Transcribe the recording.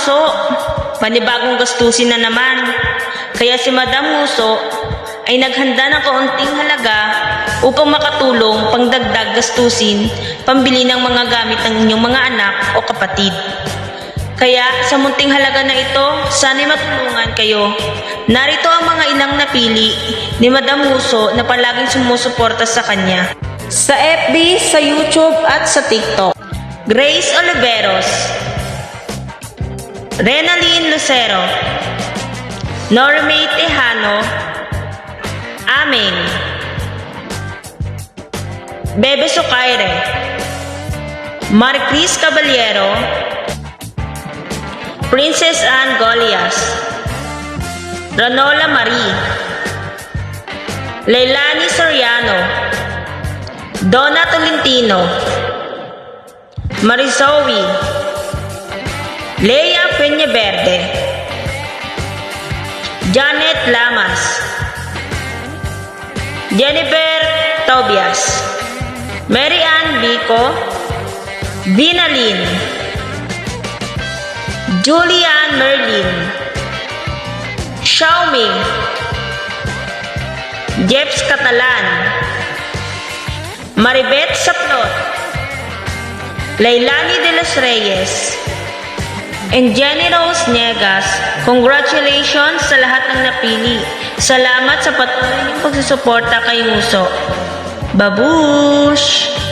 Muso, panibagong gastusin na naman. Kaya si Madam Muso ay naghanda ng kaunting halaga upang makatulong pangdagdag gastusin pambili ng mga gamit ng inyong mga anak o kapatid. Kaya sa munting halaga na ito, sana'y matulungan kayo. Narito ang mga inang napili ni Madam Muso na palaging sumusuporta sa kanya. Sa FB, sa YouTube at sa TikTok. Grace Oliveros Renaline Lucero. Normay Tejano. Amen. Bebe Sukaire. Marcris Caballero. Princess Anne Golias. Ranola Marie. Leilani Soriano. Donna Tolentino. Marizowi Lea Peñaverde Janet Lamas. Jennifer Tobias. Mary Ann Bico Vinalyn Julian Merlin. Xiaomi. Jeps Catalan. Maribeth Saplot Lailani de los Reyes and Jenny Rose Niegas, congratulations sa lahat ng napili. Salamat sa patuloy niyong pagsusuporta kay Muso. Babush!